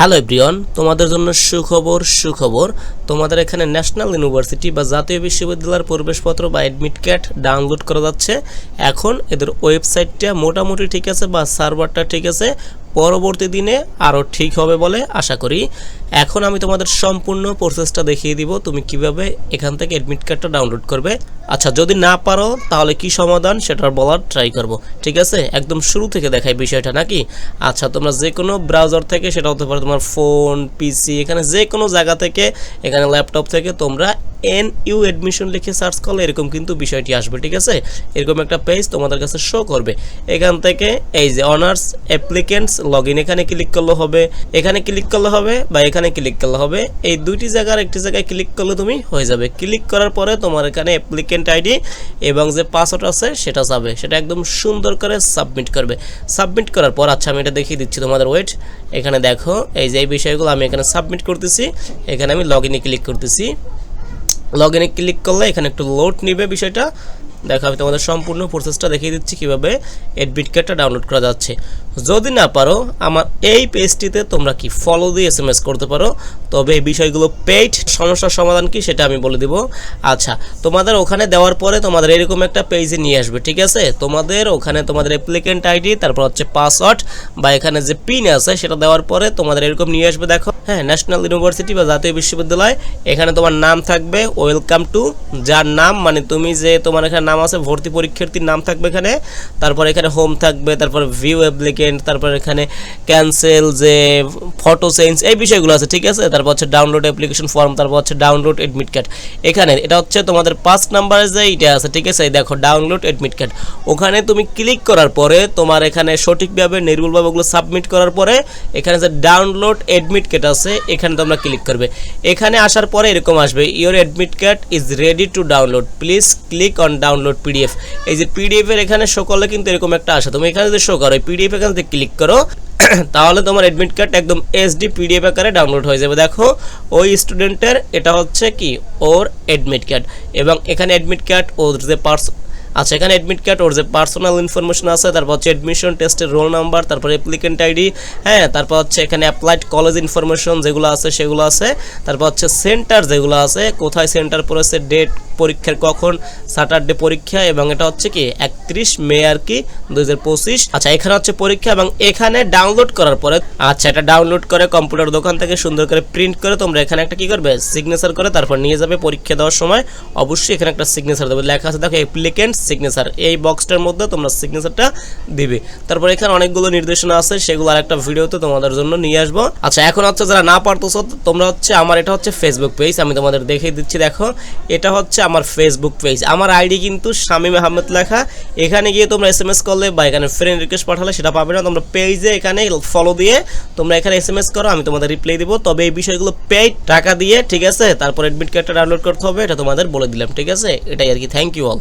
Hello everyone তোমাদের জন্য সুখবর সুখবর। তোমাদের এখানে ন্যাশনাল ইউনিভার্সিটি বা জাতীয় বিশ্ববিদ্যালয়ের প্রবেশপত্র বা অ্যাডমিট কার্ড ডাউনলোড করা যাচ্ছে। এখন এদের ওয়েবসাইটটা মোটামুটি ঠিক আছে বা সার্ভারটা ঠিক আছে। পরবর্তী দিনে আরও ঠিক হবে বলে আশা করি। এখন আমি তোমাদের সম্পূর্ণ প্রসেসটা দেখিয়ে দিব, তুমি কীভাবে এখান থেকে অ্যাডমিট কার্ডটা ডাউনলোড করবে। আচ্ছা যদি না পারো, তাহলে কি সমাধান? সেটা বলার ট্রাই করব। ঠিক আছে? একদম শুরু থেকে দেখাই বিষয়টা, নাকি? আচ্ছা তোমরা যে কোনো ব্রাউজার থেকে, সেটা হতে পারে তোমার ফোন পিসি এখানে যে কোনো জায়গা থেকে, এখানে ল্যাপটপ থেকে তোমরা এন ইউ অ্যাডমিশন লিখে সার্চ করলে এরকম কিন্তু বিষয়টি আসবে, ঠিক আছে? এরকম একটা পেজ তোমাদের কাছে শো করবে। এখান থেকে এই যে অনার্স অ্যাপ্লিকেন্টস লগ ইন এখানে ক্লিক করলে হবে। এখানে ক্লিক করলে হবে বা এখানে ক্লিক করলে হবে। এই দুইটি জায়গার একটি জায়গায় ক্লিক করলে তুমি হয়ে যাবে। ক্লিক করার পরে তোমার এখানে অ্যাপ্লিকেন্ট আইডি এবং যে পাসওয়ার্ড আছে সেটা যাবে। সেটা একদম সুন্দর করে সাবমিট করবে। সাবমিট করার পর আচ্ছা আমি এটা দেখিয়ে দিচ্ছি তোমাদের ওয়েট এখানে দেখো, এই যে এই বিষয়গুলো আমি এখানে সাবমিট করতেছি। এখানে আমি লগ ইনে ক্লিক করতেছি। লগ ইনে ক্লিক করলে এখানে একটু লোড নিবে বিষয়টা। দেখো, আমি তোমাদের সম্পূর্ণ প্রসেসটা দেখিয়ে দিচ্ছি কীভাবে এডমিট কার্ডটা ডাউনলোড করা যাচ্ছে। যদি না পারো, আমার এই পেজটিতে তোমরা কি ফলো দিয়ে এস করতে পারো, তবে এই বিষয়গুলো পেইড সমস্যার সমাধান কি সেটা আমি বলে দিব। আচ্ছা তোমাদের ওখানে দেওয়ার পরে তোমাদের এরকম একটা পেজে নিয়ে আসবে, ঠিক আছে? তোমাদের ওখানে তোমাদের অ্যাপ্লিকেন্ট আইডি তারপর হচ্ছে পাসওয়ার্ড বা এখানে যে পিন আছে সেটা দেওয়ার পরে তোমাদের এরকম নিয়ে আসবে, দেখো। হ্যাঁ ন্যাশনাল ইউনিভার্সিটি বা জাতীয় বিশ্ববিদ্যালয়, এখানে তোমার নাম থাকবে ওয়েলকাম টু যার নাম মানে তুমি যে তোমার এখানে নাম আছে, ভর্তি পরীক্ষার্থীর নাম থাকবে এখানে। তারপর এখানে হোম থাকবে, তারপর ভিউ অ্যাপ্লিকেন্ট তারপর এখানে ক্যান্সেল যে ফটো চেঞ্জ এই বিষয়গুলো আছে, ঠিক আছে? তারপর হচ্ছে ডাউনলোড অ্যাপ্লিকেশন ফর্ম তারপর হচ্ছে ডাউনলোড এডমিট কার্ড এখানে, এটা হচ্ছে তোমাদের পাঁচ নাম্বারে যে এটা আছে, ঠিক আছে? দেখো ডাউনলোড এডমিট কার্ড ওখানে তুমি ক্লিক করার পরে তোমার এখানে সঠিকভাবে, নির্ভুলভাবে ওগুলো সাবমিট করার পরে, এখানে যে ডাউনলোড এডমিট কার্ড আছে, এখানে তোমরা ক্লিক করবে। এখানে আসার পরে এরকম আসবে your admit card is ready to download please click on download PDF এই যে পিডিএফ এর এখানে শো করলে কিন্তু এরকম একটা আসে তুমি এখানে যদি শো করো পিডিএফ এখানে যদি ক্লিক করো, তাহলে তোমার অ্যাডমিট কার্ড একদম এসডি পিডিএফ আকারে ডাউনলোড হয়ে যাবে। দেখো, ওই স্টুডেন্টের এটা হচ্ছে কি? ওর অ্যাডমিট কার্ড এবং এখানে অ্যাডমিট কার্ড ওর যে পার্স আচ্ছা এখানে অ্যাডমিট কার্ড ওর যে পার্সোনাল ইনফরমেশন আছে, তারপর হচ্ছে অ্যাডমিশন টেস্টের রোল নাম্বার তারপর অ্যাপ্লিকেন্ট আইডি হ্যাঁ তারপর হচ্ছে এখানে অ্যাপ্লাইড কলেজ ইনফরমেশন যেগুলো আছে, সেগুলো আছে। তারপর হচ্ছে সেন্টার যেগুলো আছে, কোথায় সেন্টার পড়েছে ডেট পরীক্ষার কখন স্যাটারডে পরীক্ষা, এবং এটা হচ্ছে কি, একত্রিশ মে আর কি, দুই হাজার পঁচিশ। আচ্ছা এখানে হচ্ছে পরীক্ষা, এবং এখানে ডাউনলোড করার পরে আচ্ছা এটা ডাউনলোড করে কম্পিউটার দোকান থেকে সুন্দর করে প্রিন্ট করে তোমরা এখানে একটা কি করবে সিগনেচার করে তারপর নিয়ে যাবে পরীক্ষা দেওয়ার সময়। অবশ্যই এখানে একটা সিগনেচার দেবে, লেখা আছে, দেখো অ্যাপ্লিকেন্ট সিগনেচার এই বক্সটার মধ্যে তোমরা সিগনেচারটা দিবে। তারপর এখানে অনেকগুলো নির্দেশনা আছে, সেগুলো আর একটা ভিডিওতে তোমাদের জন্য নিয়ে আসব। আচ্ছা এখন হচ্ছে যারা না পারতেছো, তোমরা হচ্ছে, আমার এটা হচ্ছে ফেসবুক পেজ আমি তোমাদের দেখিয়ে দিচ্ছি, দেখো। এটা হচ্ছে আমার ফেসবুক পেজ আমার আইডি কিন্তু শামীম আহমেদ লেখা। এখানে গিয়ে তোমরা এস এম এস করলে বা এখানে ফ্রেন্ড রিকোয়েস্ট পাঠালে সেটা পাবে না। তোমরা পেজে এখানে ফলো দিয়ে তোমরা এখানে এস এম এস করো, আমি তোমাদের রিপ্লাই দিব। তবে এই বিষয়গুলো পেড টাকা দিয়ে, ঠিক আছে? তারপর অ্যাডমিট কার্ডটা ডাউনলোড করতে হবে, এটা তোমাদের বলে দিলাম, ঠিক আছে? এটাই আর কি। Thank you all